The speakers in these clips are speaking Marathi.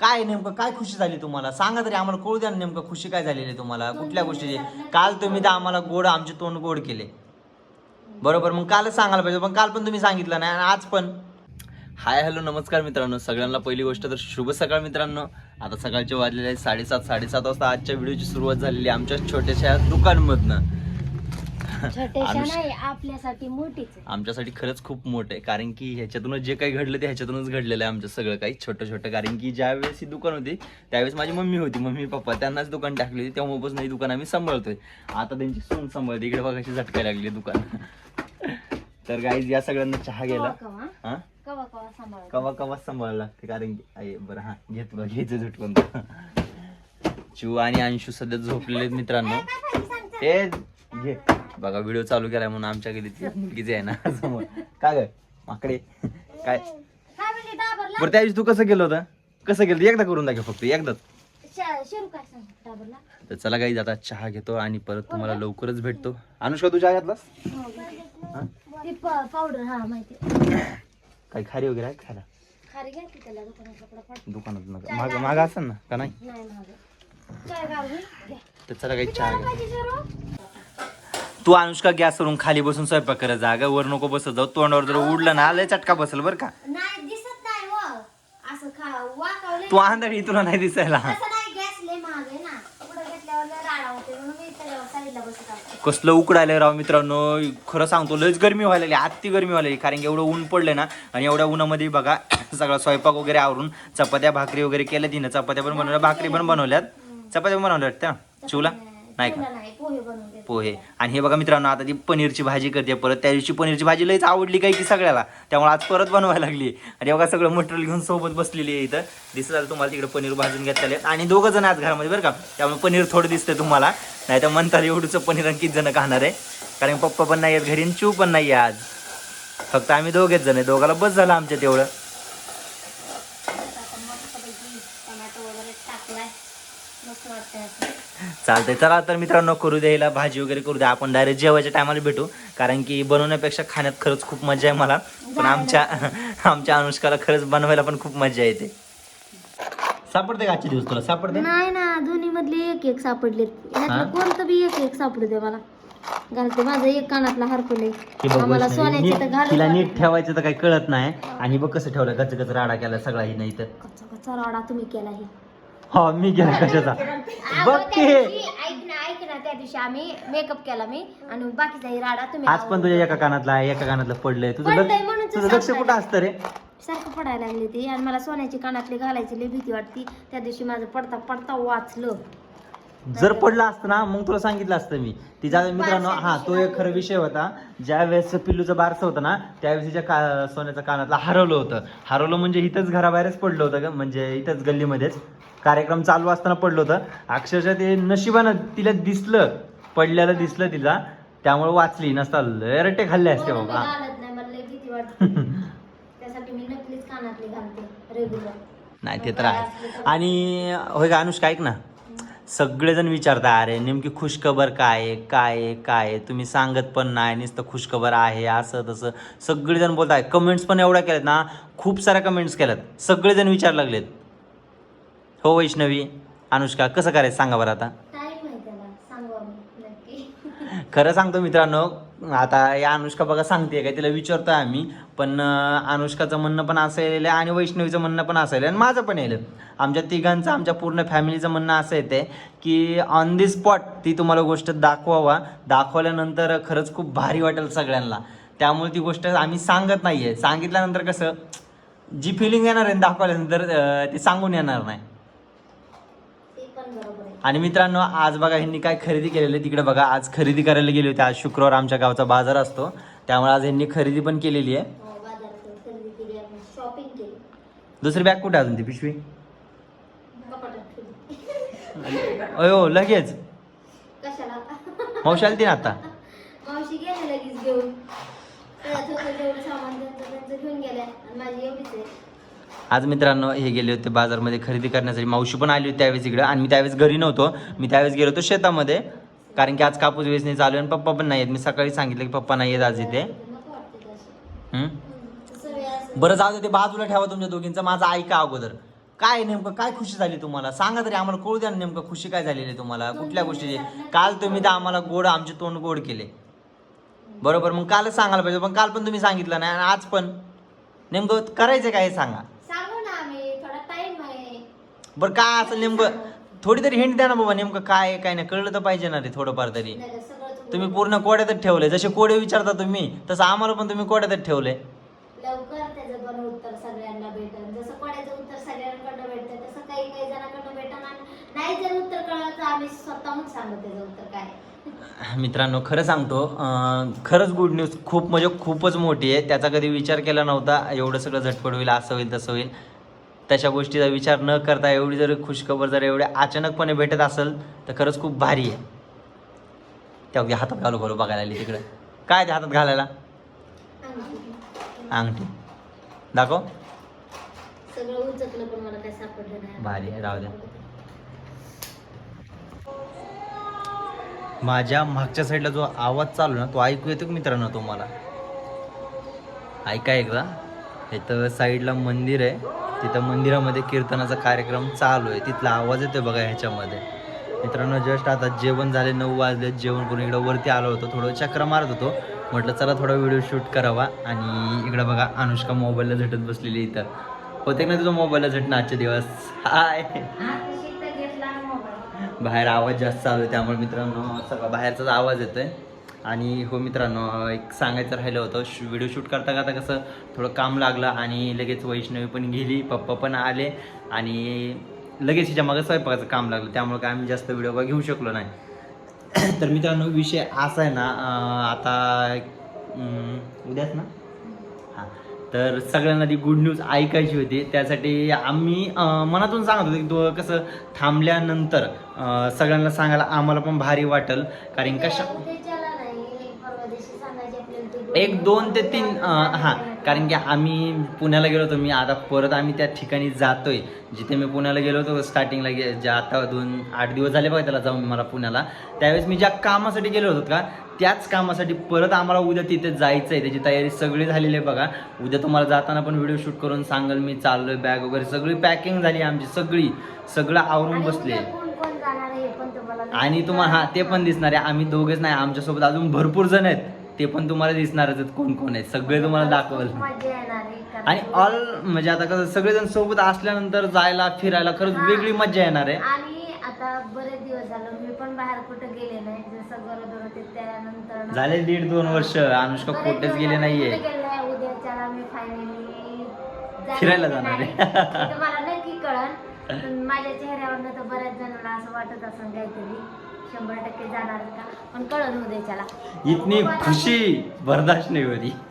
काय नेमकं? काय खुशी झाली तुम्हाला? सांगा तरी आम्हाला कळू द्या ना नेमकं खुशी काय झालेली आहे तुम्हाला कुठल्या गोष्टीची? काल तुम्ही तर आम्हाला गोड आमचे तोंड गोड केले. बरोबर? मग कालच सांगायला पाहिजे पण काल पण तुम्ही सांगितलं नाही आणि आज पण. हाय हॅलो नमस्कार मित्रांनो. सगळ्यांना पहिली गोष्ट तर शुभ सकाळ मित्रांनो. आता सकाळचे वाजलेले आहे साडेसात साडेसात वाजता आजच्या व्हिडिओची सुरुवात झालेली आहे आमच्या छोट्याशा दुकानमधनं. नाही आपल्यासाठी मोठीच आहे. आमच्यासाठी खरंच खूप मोठं आहे कारण की ह्याच्यातूनच जे काही घडलं ते ह्याच्यातूनच घडलेलं आहे आमचं सगळं काही छोटं छोटं. कारण की ज्या वेळेस ही दुकान होती त्यावेळेस माझी मम्मी होती मम्मी पप्पा त्यांनाच दुकान टाकली होती तेव्हापासून ही दुकान आम्ही सांभाळतोय. आता त्यांची सून सांभाळते इकडे बघायची झटका लागली दुकान. तर गाईज या सगळ्यांना चहा गेला. कवा कवा? हा? कवा कवा सांभाळ? कवा कवा सांभाळायला लागते कारण की आहे बरं हा घे तुला घ्यायचं झटकून. चिव आणि अंशू सध्या झोपलेले आहेत मित्रांनो. हे घे. बघा व्हिडिओ चालू केलाय म्हणून आमच्या गलीत मुलगीच आहे ना समोर. काय ग? माकडे. काय? बरं त्या दिवशी तू कसं गेलं होतं? कसं गेलं? एकदा करून दाखव फक्त एकदाच. तर चला काही आता चहा घेतो आणि परत तुम्हाला लवकरच भेटतो. अनुष्का तू चहा घेतलास? ती पावडर हा? माहिती काही खारी वगैरे आहे खायला? दुकानात नका. माग माग असेल ना का नाही? तर चला काही चहा घ्या तू अनुष्का गॅसवरून खाली बसून स्वयंपाक करत जा ग. वर नको बसत जाऊ तोंडावर जर उडलं ना लय चटका बसेल बरं का. नाही दिसत नाही व असं खा वाकावले तू आंधळी तुला नाही दिसायला. असं नाही गॅस लय महाग आहे ना. पुढे घेतल्यावर लय राडा होते म्हणून मी त्याच्यावर साईडला बसत असते. कसलं उकडायलंय राव मित्रांनो. खरं सांगतो लयच गरमी व्हायला लागली. आत्ती गरमी व्हायला लागली. कारण की एवढं ऊन पडलंय ना आणि एवढ्या उन्हामध्ये बघा सगळा स्वयंपाक वगैरे आवरून चपात्या भाकरी वगैरे केल्या तिनं. चपात्या पण बनवल्या भाकरी पण बनवल्यात. चपात्या पण बनवल्यात त्या. चिवला? नाही का? नाही पोहे बनवून देते पोहे. आणि हे बघा मित्रांनो आता ती पनीरची भाजी करते परत. त्या दिवशी पनीरची भाजी लईच आवडली काय की सगळ्याला. त्यामुळे आज परत बनवायला लागली. आणि बघा सगळं मटेरियल घेऊन सोबत बसलेली आहे इथं. दिसत आलं तुम्हाला तिकडे पनीर भाजून घेतलेले आणि दोघं जण आज घरामध्ये बरं का. त्यामुळे पनीर थोडं दिसतंय तुम्हाला. नाही तर म्हणतात एवढंच पनीर आणि किती जण खाणार आहे. कारण पप्पा पण नाही आहेत घरी चिव पण नाही आहे आज. फक्त आम्ही दोघेच जण आहे. दोघाला बस झालं आमच्या तेवढं. चालतंय. चला तर मित्रांनो करू द्यायला भाजी वगैरे करू द्या आपण डायरेक्ट जेवायच्या टायमाला भेटू. कारण की बनवण्यापेक्षा खाण्यात खरंच खूप मजा आहे मला. पण आमच्या आमच्या अनुष्काला खरंच बनवायला पण खूप मजा येते. सापडते का आजचे दिवस तुला? सापडते नाही ना दोन्ही मधले एक एक सापडले. कोणतं बी एक एक सापडू दे मला. घालते माझं एक कानातला हरकुले. बघ आम्हाला वैष्णवी, सोन्याची तर नीट- घालू तिला नीट ठेवायचं तर काही कळत नाही. आणि बघ कसं ठेवलं गच गच राडा केला सगळा ही नाही तर कच्चा कच्चा राडा तुम्ही केला हे. हा मी गेला कशाचा? बघ अगं, की त्या दिवशी ऐक ना ऐक ना त्या दिवशी आम्ही मेकअप केला मी आणि बाकीचा ही राडा तुम्ही आज पण तुझ्या एका कानातला आहे एका कानातलं पडलंय. तुझं पडलंय म्हणून तुझं लक्ष सांगताय. कुठं असतं रे? सारखं पडायला लागली ती आणि मला सोन्याची कानातली घालायची लई भीती वाटती. त्या दिवशी माझं पडता पडता वाचलं. जर पडलं असतं ना मग तुला सांगितलं असतं मी. तिचा मित्रांनो हा तो एक खरा विषय होता. ज्या वेळेस पिल्लूचं बारसं होतं ना त्यावेळेस तिच्या का सोन्याच्या कानातला हरवलं होतं. हरवलं म्हणजे इथंच घराबाहेरच पडलं होतं का म्हणजे इथंच गल्लीमध्येच. कार्यक्रम चालू असताना पडलं होतं. अक्षरशः ते नशिबानं तिला दिसलं पडल्याला दिसलं तिला. त्यामुळे वाचली नसता रट्टे खाल्ले असते बाबा. नाही ते तर आहे. आणि होय का अनुष्का ऐक ना. सगळेजण विचारता अरे नेमकी खुशखबर काय आहे? काय आहे? काय आहे? तुम्ही सांगत पण नाही नुसतं खुशखबर आहे असं तसं. सगळेजण बोलत आहे कमेंट्स पण एवढ्या केल्यात ना खूप साऱ्या कमेंट्स केल्यात. सगळेजण विचार लागलेत. हो वैष्णवी अनुष्का कसं करायचं सांगा बरं आता. खरं सांगतो मित्रांनो आता या अनुष्का बघा सांगते काय तिला विचारतोय आम्ही. पण अनुष्काचं म्हणणं पण असं येईल आणि वैष्णवीचं म्हणणं पण असं येईल आणि माझं पण येईल आमच्या तिघांचं आमच्या पूर्ण फॅमिलीचं म्हणणं असं येते की ऑन दी स्पॉट ती तुम्हाला गोष्ट दाखवावा. दाखवल्यानंतर खरंच खूप भारी वाटेल सगळ्यांना. त्यामुळे ती गोष्ट आम्ही सांगत नाही आहे सांगितल्यानंतर कसं जी फिलिंग येणार आहे दाखवल्यानंतर ती सांगून येणार नाही ते पण बरोबर आहे आणि मित्रांनो आज बघा ह्यांनी काय खरेदी केलेली आहे. तिकडे बघा आज खरेदी करायला गेली होती. आज शुक्रवार आमच्या गावचा बाजार असतो. त्यामुळे आज यांनी खरेदी पण केलेली आहे. हो, दुसरी बॅग कुठे अजून ती पिशवी? अयो लगेच. मावशी आली ती ना आता? मावशी आज मित्रांनो हे गेले होते बाजारमध्ये खरेदी करण्यासाठी. मावशी पण आली होती त्यावेळेस इकडं आणि मी त्यावेळेस घरी नव्हतो. मी त्यावेळेस गेलो होतो शेतामध्ये. कारण की आज कापूस वेचणी चालू आहे आणि पप्पा पण नाही आहेत. मी सकाळी सांगितलं की पप्पा नाही आहेत आज इथे. बरं जाऊ दे ते बाजूला ठेवा तुमच्या दोघींचं. माझं ऐका अगोदर. काय नेमकं? काय खुशी झाली तुम्हाला? सांगा तरी आम्हाला कळू द्या ना नेमकं खुशी काय झालेली आहे तुम्हाला? कुठल्या गोष्टीची? काल तुम्ही तर आम्हाला गोड आमचे तोंड गोड केले. बरोबर? मग कालच सांगायला पाहिजे. पण काल पण तुम्ही सांगितलं नाही आणि आज पण. नेमकं करायचं काय सांगा ना आम्ही थोडा टाइम आहे बरं काय असं नेमकं थोडी तरी हिंट द्या ना बाबा नेमकं काय आहे, काय नाही कळलं तर पाहिजे ना रे थोडंफार तरी. नाही का, सगळं तुम्ही पूर्ण कोड्यातच ठेवले जसे कोडे विचारता तुम्ही तसं आम्हाला पण तुम्ही कोड्यातच ठेवले. लवकर त्याचं पण उत्तर सगळ्यांना भेटेल जसं कोणाचं उत्तर सगळ्यांकडनं भेटतं तसं काही काही जणांकडनं भेटणार नाही जर उत्तर कळलं तर आम्ही स्वतःहून सांगू त्याचं उत्तर काय आहे. मित्रांनो खरं सांगतो अं, खरंच गुड न्यूज खूप म्हणजे खूपच मोठी आहे. त्याचा कधी विचार केला नव्हता एवढं सगळं झटपट होईल असं होईल तसं होईल. तशा गोष्टीचा विचार न करता एवढी जर खुशखबर जर एवढ्या अचानकपणे भेटत असेल तर खरंच खूप भारी आहे. त्या अगदी हातात घालू घालू बघायला आली तिकडे. काय ते हातात घालायला? अंगठी. दाखव. भारी आहे, राहू द्या. माझ्या मागच्या साईडला जो आवाज चालू ना तो ऐकू येतो का मित्रांनो तुम्हाला? ऐका एकदा. इथं साईडला मंदिर आहे. तिथं मंदिरामध्ये कीर्तनाचा कार्यक्रम चालू आहे. तिथला आवाज येतोय बघा ह्याच्यामध्ये. मित्रांनो जस्ट आता जेवण झाले नऊ वाजले जेवण करून इकडं वरती आलो होतो थोडं चक्र मारत होतो. म्हटलं चला थोडा व्हिडिओ शूट करावा आणि इकडं बघा अनुष्का मोबाईलला झटत बसलेली इथं. होते ना तुझं मोबाईलला झटणं आजचे दिवस? हाय. बाहेर आवाज जास्त चालू आहे त्यामुळे मित्रांनो सगळा बाहेरचाच आवाज येतोय. आणि हो मित्रांनो एक सांगायचं राहिलं होतं शू व्हिडिओ शूट करता करता कसं थोडं काम लागलं आणि लगेच वैष्णवी पण गेली पप्पा पण आले आणि लगेच हिच्या मागं स्वयंपाकाचं काम लागलं. त्यामुळे काय आम्ही जास्त व्हिडिओ काय घेऊ शकलो नाही. तर मित्रांनो विषय असा आहे ना आता उद्याच ना? हां. तर सगळ्यांना ती गुड न्यूज ऐकायची होती. त्यासाठी आम्ही मनातून सांगत होतो की तो कसं थांबल्यानंतर सगळ्यांना सांगायला आम्हाला पण भारी वाटेल. कारण कशा उद्याच्याला नाही परवा दिवशी सांगायचे आपल्याला ते एक दोन ते तीन हां कारण की आम्ही पुण्याला गेलो होतो मी आता परत आम्ही त्या ठिकाणी जातोय. जिथे मी पुण्याला गेलो होतो स्टार्टिंगला गे ज्या आता दोन आठ दिवस झाले बघा त्याला जाऊन मला पुण्याला. त्यावेळेस मी ज्या कामासाठी गेलो होतो का त्याच कामासाठी परत आम्हाला उद्या तिथे जायचं आहे त्याची तयारी सगळी झालेली आहे बघा. उद्या तुम्हाला जाताना पण व्हिडिओ शूट करून सांगाल मी चाललोय बॅग वगैरे सगळी पॅकिंग झाली आमची सगळी. सगळं आवरून बसले. आणि तुम्हाला हा ते पण दिसणार आहे. आम्ही दोघेच नाही आमच्यासोबत अजून भरपूर जण आहेत. ते पण तुम्हाला दिसणारच आहेत कोण कोण आहेत. सगळे तुम्हाला दाखवल. आणि ऑल म्हणजे आता कसं सगळेजण सोबत असल्यानंतर जायला फिरायला खरंच वेगळी मजा येणार आहे. आणि आता बरेच दिवस झालं मी पण बाहेर कुठं गेले नाही. जसं गरोदर होते त्यानंतर ना- झाले दीड दोन वर्ष अनुष्का बरेच कुठेच दिवस गेले झाले नाहीये. कुठं गेले नाही. उद्याच्याला मी फायनली फिरायला जाणार आहे. नक्की पण माझ्या चेहऱ्यावरनं तर बऱ्याच जणांना असं वाटत असेल काहीतरी. शंभर टक्के जाणार का? पण कळन उद्याच्याला इतनी खुशी बर्दाश्त नाही होती.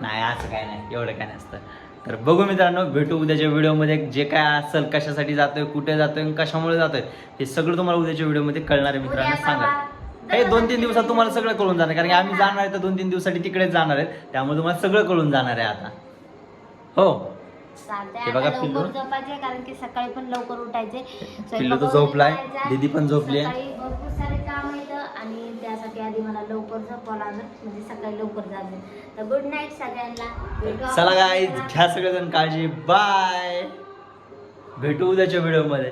नाही असं काय नाही. एवढं काय नसतं. तर बघू मित्रांनो भेटू उद्याच्या व्हिडिओमध्ये. जे काय असेल कशासाठी जातोय कुठे जातोय आणि कशामुळे जातोय हे सगळं तुम्हाला उद्याच्या व्हिडिओमध्ये कळणार आहे मित्रांनो. सांगा. हे दोन तीन दिवसात तुम्हाला सगळं कळून जाणार कारण की आम्ही जाणार आहे तर दोन तीन दिवसासाठी तिकडेच जाणार आहेत. त्यामुळे तुम्हाला सगळं कळून जाणार आहे आता. हो. हे बघा पिल्लू. झोपायचे कारण की सकाळी पण लवकर उठायचे. पिल्लू तर झोपलाय. दीदी पण झोपली भरपूर सारे काम येतं आणि त्यासाठी आधी मला लवकर झोपावं लागलं म्हणजे सकाळी लवकर जायचं. तर गुड नाईट सगळ्यांना. चला काय घ्या सगळेजण काळजी. बाय भेटू उद्याच्या व्हिडिओमध्ये